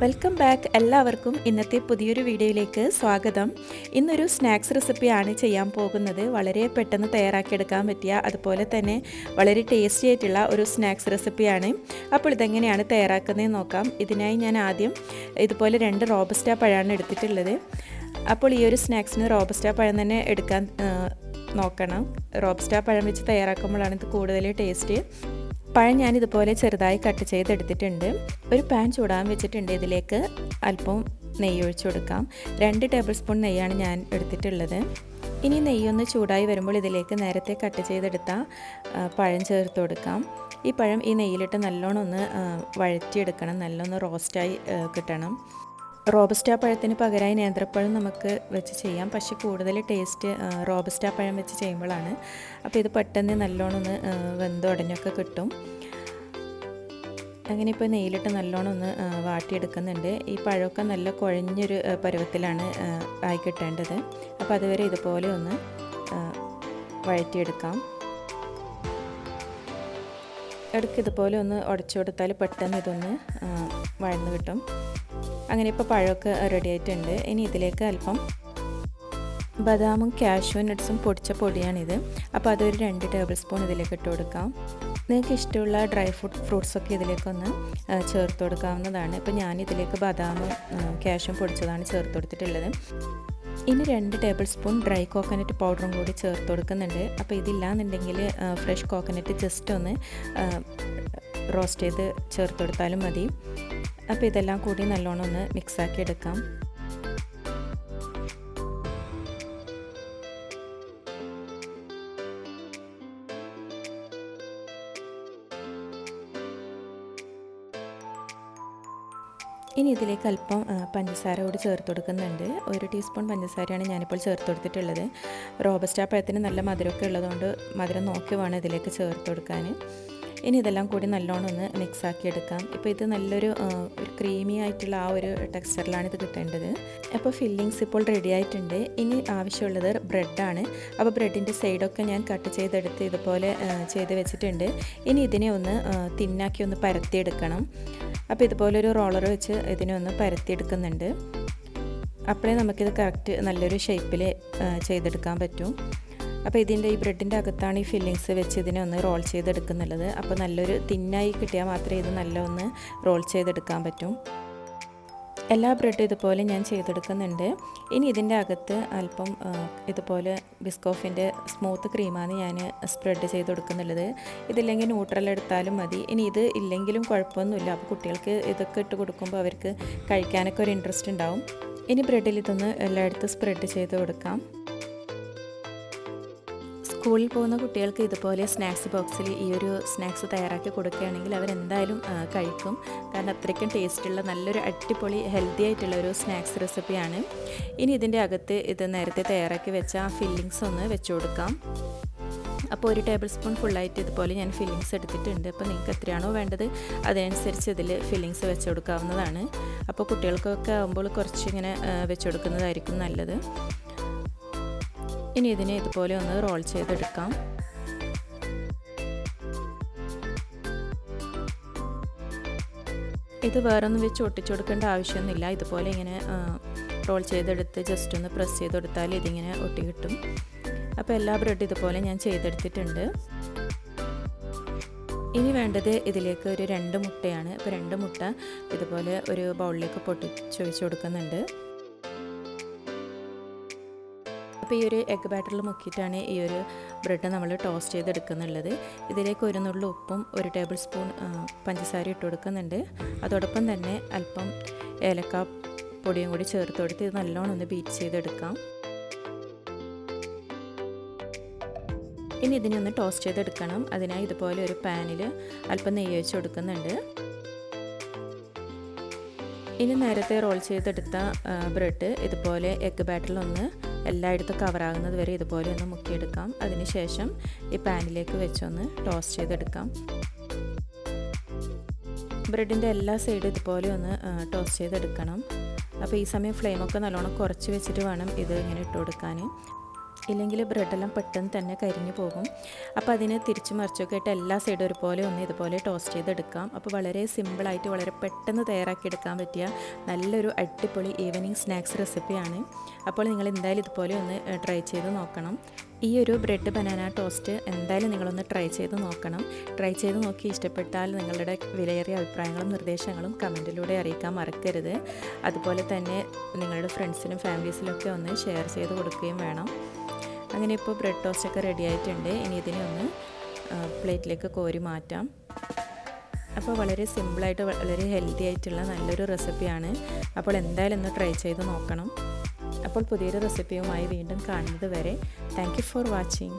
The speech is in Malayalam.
വെൽക്കം ബാക്ക് എല്ലാവർക്കും. ഇന്നത്തെ പുതിയൊരു വീഡിയോയിലേക്ക് സ്വാഗതം. ഇന്നൊരു സ്നാക്സ് റെസിപ്പിയാണ് ചെയ്യാൻ പോകുന്നത്. വളരെ പെട്ടെന്ന് തയ്യാറാക്കിയെടുക്കാൻ പറ്റിയ അതുപോലെ തന്നെ വളരെ ടേസ്റ്റി ആയിട്ടുള്ള ഒരു സ്നാക്സ് റെസിപ്പിയാണ്. അപ്പോൾ ഇതെങ്ങനെയാണ് തയ്യാറാക്കുന്നതെന്ന് നോക്കാം. ഇതിനായി ഞാൻ ആദ്യം ഇതുപോലെ രണ്ട് റോബസ്റ്റ പഴമാണ് എടുത്തിട്ടുള്ളത്. അപ്പോൾ ഈ ഒരു സ്നാക്സിന് റോബസ്റ്റ പഴം തന്നെ എടുക്കാൻ നോക്കണം. റോബ്സ്റ്റ പഴം വെച്ച് തയ്യാറാക്കുമ്പോഴാണ് ഇത് കൂടുതൽ ടേസ്റ്റ്. പഴം ഞാൻ ഇതുപോലെ ചെറുതായി കട്ട് ചെയ്തെടുത്തിട്ടുണ്ട്. ഒരു പാൻ ചൂടാൻ വെച്ചിട്ടുണ്ട്. ഇതിലേക്ക് അല്പം നെയ്യ് ഒഴിച്ചു കൊടുക്കാം. രണ്ട് ടേബിൾ സ്പൂൺ നെയ്യാണ് ഞാൻ എടുത്തിട്ടുള്ളത്. ഇനി നെയ്യൊന്ന് ചൂടായി വരുമ്പോൾ ഇതിലേക്ക് നേരത്തെ കട്ട് ചെയ്തെടുത്ത പഴം ചേർത്ത് കൊടുക്കാം. ഈ പഴം ഈ നെയ്യിലിട്ട് നല്ലോണം ഒന്ന് വഴറ്റിയെടുക്കണം. നല്ലോണം റോസ്റ്റായി കിട്ടണം. റോബസ്റ്റ പഴത്തിന് പകരമായി നേന്ത്രപ്പഴം നമുക്ക് വെച്ച് ചെയ്യാം. പക്ഷെ കൂടുതൽ ടേസ്റ്റ് റോബസ്റ്റ പഴം വെച്ച് ചെയ്യുമ്പോഴാണ്. അപ്പോൾ ഇത് പെട്ടെന്ന് നല്ലോണം ഒന്ന് വെന്തുടഞ്ഞൊക്കെ കിട്ടും. അങ്ങനെ ഇപ്പോൾ നെയ്യിലിട്ട് നല്ലോണം ഒന്ന് വാട്ടിയെടുക്കുന്നുണ്ട്. ഈ പഴമൊക്കെ നല്ല കുഴഞ്ഞൊരു പരുവത്തിലാണ് ആയി കിട്ടേണ്ടത്. അപ്പോൾ അതുവരെ ഇതുപോലെ ഒന്ന് വഴറ്റിയെടുക്കാം. ഇടയ്ക്ക് ഇതുപോലെ ഒന്ന് ഉടച്ചു കൊടുത്താൽ പെട്ടെന്ന് ഇതൊന്ന് വഴന്ന് കിട്ടും. അങ്ങനെ ഇപ്പോൾ പഴമൊക്കെ റെഡി ആയിട്ടുണ്ട്. ഇനി ഇതിലേക്ക് അല്പം ബദാമും കാഷ്യൂ നട്ട്സും പൊടിച്ച പൊടിയാണിത്. അപ്പോൾ അതൊരു രണ്ട് ടേബിൾ സ്പൂൺ ഇതിലേക്ക് ഇട്ട് കൊടുക്കാം. നിങ്ങൾക്ക് ഇഷ്ടമുള്ള ഡ്രൈ ഫ്രൂട്ട് ഫ്രൂട്ട്സൊക്കെ ഇതിലേക്കൊന്ന് ചേർത്ത് കൊടുക്കാവുന്നതാണ്. ഇപ്പോൾ ഞാൻ ഇതിലേക്ക് ബദാമും കാഷ്യും പൊടിച്ചതാണ് ചേർത്ത് കൊടുത്തിട്ടുള്ളത്. ഇനി രണ്ട് ടേബിൾ സ്പൂൺ ഡ്രൈ കോക്കനട്ട് പൗഡറും കൂടി ചേർത്ത് കൊടുക്കുന്നുണ്ട്. അപ്പോൾ ഇതില്ലാന്നുണ്ടെങ്കിൽ ഫ്രഷ് കോക്കനട്ട് ജസ്റ്റ് ഒന്ന് റോസ്റ്റ് ചെയ്ത് ചേർത്ത് കൊടുത്താലും മതി. അപ്പോൾ ഇതെല്ലാം കൂടി നല്ലോണം ഒന്ന് മിക്സാക്കി എടുക്കാം. ഇനി ഇതിലേക്ക് അല്പം പഞ്ചസാര കൂടി ചേർത്ത് കൊടുക്കുന്നുണ്ട്. ഒരു ടീസ്പൂൺ പഞ്ചസാരയാണ് ഞാനിപ്പോൾ ചേർത്ത് കൊടുത്തിട്ടുള്ളത്. റോബസ്റ്റ പഴത്തിന് നല്ല മധുരമൊക്കെ ഉള്ളതുകൊണ്ട് മധുരം നോക്കി വേണം ഇതിലേക്ക് ചേർത്ത് കൊടുക്കാൻ. ഇനി ഇതെല്ലാം കൂടി നല്ലോണം ഒന്ന് മിക്സ് ആക്കി എടുക്കാം. ഇപ്പോൾ ഇത് നല്ലൊരു ക്രീമി ആയിട്ടുള്ള ആ ഒരു ടെക്സ്ചറിലാണ് ഇത് കിട്ടേണ്ടത്. അപ്പോൾ ഫില്ലിങ്സ് ഇപ്പോൾ റെഡി ആയിട്ടുണ്ട്. ഇനി ആവശ്യമുള്ളത് ബ്രെഡാണ് അപ്പോൾ ബ്രെഡിന്റെ സൈഡൊക്കെ ഞാൻ കട്ട് ചെയ്തെടുത്ത് ഇതുപോലെ ചെയ്ത് വെച്ചിട്ടുണ്ട്. ഇനി ഇതിനെ ഒന്ന് തിന്നാക്കി ഒന്ന് പരത്തിയെടുക്കണം. അപ്പോൾ ഇതുപോലെ ഒരു റോളർ വെച്ച് ഇതിനെ ഒന്ന് പരത്തിയെടുക്കുന്നുണ്ട്. അപ്പോഴേ നമുക്കിത് കറക്റ്റ് നല്ലൊരു ഷേപ്പിൽ ചെയ്തെടുക്കാൻ പറ്റും. അപ്പോൾ ഇതിന്റെ ഈ ബ്രെഡിന്റെ അകത്താണ് ഈ ഫില്ലിങ്സ് വെച്ച് ഇതിനെ ഒന്ന് റോൾ ചെയ്തെടുക്കുന്നുള്ളത്. അപ്പോൾ നല്ലൊരു തിന്നായി കിട്ടിയാൽ മാത്രമേ ഇത് നല്ല ഒന്ന് റോൾ ചെയ്തെടുക്കാൻ പറ്റും. എല്ലാ ബ്രെഡും ഇതുപോലെ ഞാൻ ചെയ്തെടുക്കുന്നുണ്ട്. ഇനി ഇതിന്റെ അകത്ത് അല്പം ഇതുപോലെ ബിസ്കോഫിന്റെ സ്മൂത്ത് ക്രീമാണ് ഞാൻ സ്പ്രെഡ് ചെയ്ത് കൊടുക്കുന്നുള്ളത് ഇതില്ലെങ്കിൽ ന്യൂട്രൽ എടുത്താലും മതി. ഇനി ഇത് ഇല്ലെങ്കിലും കുഴപ്പമൊന്നുമില്ല. അപ്പോൾ കുട്ടികൾക്ക് ഇതൊക്കെ ഇട്ട് കൊടുക്കുമ്പോൾ അവർക്ക് കഴിക്കാനൊക്കെ ഒരു ഇൻട്രസ്റ്റ് ഉണ്ടാവും. ഇനി ബ്രെഡിൽ ഇതൊന്ന് എല്ലായിടത്തും സ്പ്രെഡ് ചെയ്ത് കൊടുക്കാം. സ്കൂളിൽ പോകുന്ന കുട്ടികൾക്ക് ഇതുപോലെ സ്നാക്സ് ബോക്സിൽ ഈ ഒരു സ്നാക്സ് തയ്യാറാക്കി കൊടുക്കുകയാണെങ്കിൽ അവരെന്തായാലും കഴിക്കും. കാരണം അത്രയ്ക്കും ടേസ്റ്റുള്ള നല്ലൊരു അടിപൊളി ഹെൽത്തി ആയിട്ടുള്ള ഒരു സ്നാക്സ് റെസിപ്പിയാണ്. ഇനി ഇതിന്റെ അകത്ത് ഇത് നേരത്തെ തയ്യാറാക്കി വെച്ച ആ ഫില്ലിങ്സ് ഒന്ന് വെച്ചു കൊടുക്കാം. അപ്പോൾ ഒരു ടേബിൾ സ്പൂൺ ഫുള്ളായിട്ട് ഇതുപോലെ ഞാൻ ഫില്ലിങ്സ് എടുത്തിട്ടുണ്ട്. അപ്പോൾ നിങ്ങൾക്ക് എത്രയാണോ വേണ്ടത് അതിനനുസരിച്ച് ഇതിൽ ഫില്ലിങ്സ് വെച്ച് കൊടുക്കാവുന്നതാണ്. അപ്പോൾ കുട്ടികൾക്കൊക്കെ ആകുമ്പോൾ കുറച്ചിങ്ങനെ ഇങ്ങനെ കൊടുക്കുന്നതായിരിക്കും നല്ലത്. ഇനി ഇതിനെ ഇതുപോലെ ഒന്ന് റോൾ ചെയ്തെടുക്കാം. ഇത് വേറൊന്നും വെച്ച് ഒട്ടിച്ചു കൊടുക്കേണ്ട ആവശ്യമൊന്നുമില്ല. ഇതുപോലെ ഇങ്ങനെ റോൾ ചെയ്തെടുത്ത് ജസ്റ്റ് ഒന്ന് പ്രസ് ചെയ്ത് കൊടുത്താൽ ഇതിങ്ങനെ ഒട്ടി കിട്ടും. അപ്പോൾ എല്ലാ ബ്രെഡ് ഇതുപോലെ ഞാൻ ചെയ്തെടുത്തിട്ടുണ്ട്. ഇനി വേണ്ടത് ഇതിലേക്ക് ഒരു രണ്ട് മുട്ടയാണ്. അപ്പോൾ രണ്ട് മുട്ട ഇതുപോലെ ഒരു ബൗളിലേക്ക് പൊട്ടിച്ചൊഴിച്ച് കൊടുക്കുന്നുണ്ട്. അപ്പോൾ ഈ ഒരു എഗ് ബാറ്ററിൽ മുക്കിയിട്ടാണ് ഈ ഒരു ബ്രെഡ് നമ്മൾ ടോസ്റ്റ് ചെയ്തെടുക്കുന്നുള്ളത്. ഇതിലേക്ക് ഒരു നുള്ളു ഉപ്പും ഒരു ടേബിൾ സ്പൂൺ പഞ്ചസാര ഇട്ട് കൊടുക്കുന്നുണ്ട്. അതോടൊപ്പം തന്നെ അല്പം ഏലക്ക പൊടിയും കൂടി ചേർത്ത് കൊടുത്ത് ഇത് നല്ലോണം ഒന്ന് ബീറ്റ് ചെയ്തെടുക്കാം. ഇനി ഇതിനെ ഒന്ന് ടോസ്റ്റ് ചെയ്തെടുക്കണം. അതിനായി ഇതുപോലെ ഒരു പാനിൽ അല്പം നെയ്യ് വെച്ച് കൊടുക്കുന്നുണ്ട്. ഇനി നേരത്തെ റോൾ ചെയ്തെടുത്ത ബ്രെഡ് ഇതുപോലെ എഗ് ബാറ്ററിലൊന്ന് എല്ലായിടത്തും കവറാകുന്നത് വരെ ഇതുപോലെ ഒന്ന് മുക്കിയെടുക്കാം. അതിനുശേഷം ഈ പാനിലേക്ക് വെച്ചൊന്ന് ടോസ്റ്റ് ചെയ്തെടുക്കാം. ബ്രെഡിന്റെ എല്ലാ സൈഡും ഇതുപോലെ ഒന്ന് ടോസ്റ്റ് ചെയ്തെടുക്കണം. അപ്പോൾ ഈ സമയം ഫ്ലെയിമൊക്കെ നല്ലോണം കുറച്ച് വെച്ചിട്ട് വേണം ഇത് ഇങ്ങനെ ഇട്ട് കൊടുക്കാൻ ഇല്ലെങ്കിൽ ബ്രെഡെല്ലാം പെട്ടെന്ന് തന്നെ കരിഞ്ഞു പോകും. അപ്പോൾ അതിനെ തിരിച്ചു മറിച്ചൊക്കെ ആയിട്ട് എല്ലാ സൈഡും ഒരുപോലെ ഒന്ന് ഇതുപോലെ ടോസ്റ്റ് ചെയ്തെടുക്കാം. അപ്പോൾ വളരെ സിമ്പിളായിട്ട് വളരെ പെട്ടെന്ന് തയ്യാറാക്കി എടുക്കാൻ പറ്റിയ നല്ലൊരു അടിപൊളി ഈവനിങ് സ്നാക്സ് റെസിപ്പിയാണ് അപ്പോൾ നിങ്ങൾ എന്തായാലും ഇതുപോലെ ഒന്ന് ട്രൈ ചെയ്ത് നോക്കണം. ഈ ഒരു ബ്രെഡ് ബനാന ടോസ്റ്റ് എന്തായാലും നിങ്ങളൊന്ന് ട്രൈ ചെയ്ത് നോക്കണം. ട്രൈ ചെയ്ത് നോക്കി ഇഷ്ടപ്പെട്ടാൽ നിങ്ങളുടെ വിലയേറിയ അഭിപ്രായങ്ങളും നിർദ്ദേശങ്ങളും കമന്റിലൂടെ അറിയിക്കാൻ മറക്കരുത്. അതുപോലെ തന്നെ നിങ്ങളുടെ ഫ്രണ്ട്സിനും ഫാമിലീസിലും ഒക്കെ ഒന്ന് ഷെയർ ചെയ്ത് കൊടുക്കുകയും വേണം. അങ്ങനെ ഇപ്പോൾ ബ്രെഡ് ടോസ്റ്റൊക്കെ റെഡി ആയിട്ടുണ്ട്. ഇനി ഇതിനെ ഒന്ന് പ്ലേറ്റിലേക്ക് കോരി മാറ്റാം. അപ്പോൾ വളരെ സിമ്പിളായിട്ട് വളരെ ഹെൽത്തി ആയിട്ടുള്ള നല്ലൊരു റെസിപ്പിയാണ്. അപ്പോൾ എന്തായാലും ഒന്ന് ട്രൈ ചെയ്ത് നോക്കണം. അപ്പോൾ പുതിയൊരു റെസിപ്പിയുമായി വീണ്ടും കാണുന്നത് വരെ. Thank for watching.